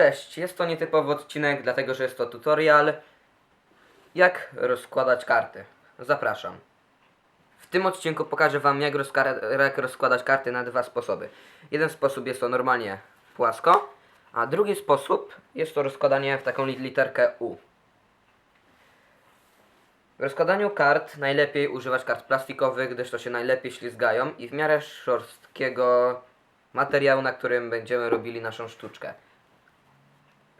Cześć, jest to nietypowy odcinek, dlatego że jest to tutorial jak rozkładać karty. Zapraszam. W tym odcinku pokażę Wam jak, jak rozkładać karty na dwa sposoby. Jeden sposób jest to normalnie płasko, a drugi sposób jest to rozkładanie w taką li- literkę U. W rozkładaniu kart najlepiej używać kart plastikowych, gdyż to się najlepiej ślizgają i w miarę szorstkiego materiału, na którym będziemy robili naszą sztuczkę.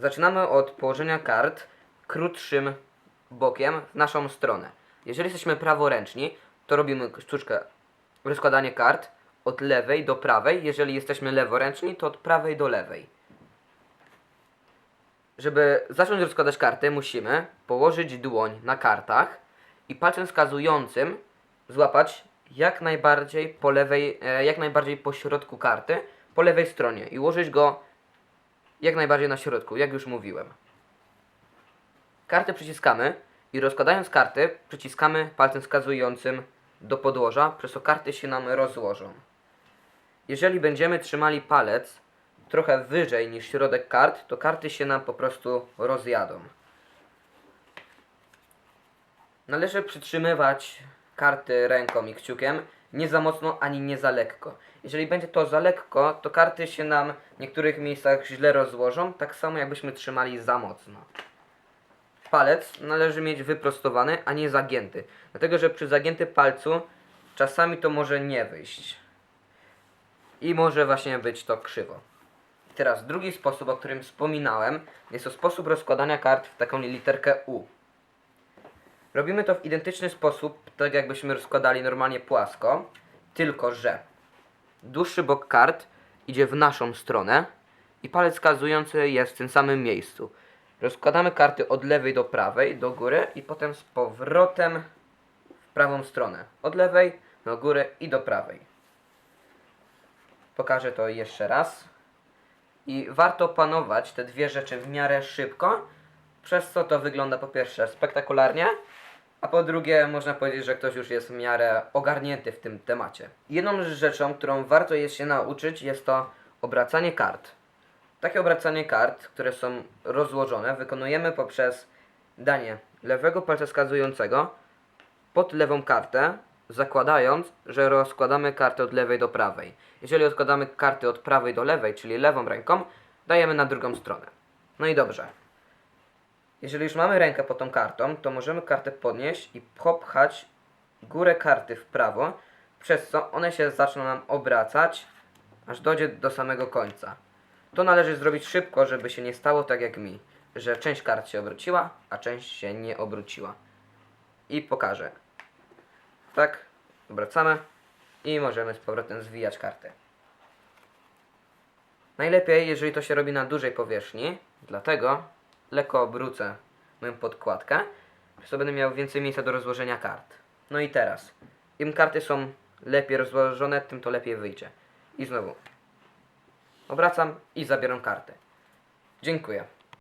Zaczynamy od położenia kart krótszym bokiem w naszą stronę. Jeżeli jesteśmy praworęczni, to robimy sztuczkę rozkładanie kart od lewej do prawej. Jeżeli jesteśmy leworęczni, to od prawej do lewej. Żeby zacząć rozkładać karty, musimy położyć dłoń na kartach i palcem wskazującym złapać jak najbardziej po lewej, e, jak najbardziej po środku karty, po lewej stronie i ułożyć go jak najbardziej na środku, jak już mówiłem. Karty przyciskamy i rozkładając karty przyciskamy palcem wskazującym do podłoża, przez co karty się nam rozłożą. Jeżeli będziemy trzymali palec trochę wyżej niż środek kart, to karty się nam po prostu rozjadą. Należy przytrzymywać karty ręką i kciukiem, nie za mocno ani nie za lekko. Jeżeli będzie to za lekko, to karty się nam w niektórych miejscach źle rozłożą, tak samo jakbyśmy trzymali za mocno. Palec należy mieć wyprostowany, a nie zagięty, dlatego że przy zagiętym palcu czasami to może nie wyjść. I może właśnie być to krzywo. Teraz drugi sposób, o którym wspominałem, jest to sposób rozkładania kart w taką literkę U. Robimy to w identyczny sposób, tak jakbyśmy rozkładali normalnie płasko, tylko że dłuższy bok kart idzie w naszą stronę i palec wskazujący jest w tym samym miejscu. Rozkładamy karty od lewej do prawej, do góry i potem z powrotem w prawą stronę. Od lewej do góry i do prawej. Pokażę to jeszcze raz. I warto panować te dwie rzeczy w miarę szybko, przez co to wygląda po pierwsze spektakularnie, a po drugie można powiedzieć, że ktoś już jest w miarę ogarnięty w tym temacie. Jedną rzeczą, którą warto jest się nauczyć, jest to obracanie kart. Takie obracanie kart, które są rozłożone, wykonujemy poprzez danie lewego palca wskazującego pod lewą kartę, zakładając, że rozkładamy kartę od lewej do prawej. Jeżeli odkładamy karty od prawej do lewej, czyli lewą ręką, dajemy na drugą stronę. No i dobrze. Jeżeli już mamy rękę pod tą kartą, to możemy kartę podnieść i popchać górę karty w prawo, przez co one się zaczną nam obracać, aż dojdzie do samego końca. To należy zrobić szybko, żeby się nie stało tak jak mi, że część kart się obróciła, a część się nie obróciła. I pokażę. Tak, obracamy i możemy z powrotem zwijać kartę. Najlepiej, jeżeli to się robi na dużej powierzchni, dlatego lekko obrócę moją podkładkę, przez to będę miał więcej miejsca do rozłożenia kart. No i teraz, im karty są lepiej rozłożone, tym to lepiej wyjdzie. I znowu, obracam i zabieram kartę. Dziękuję.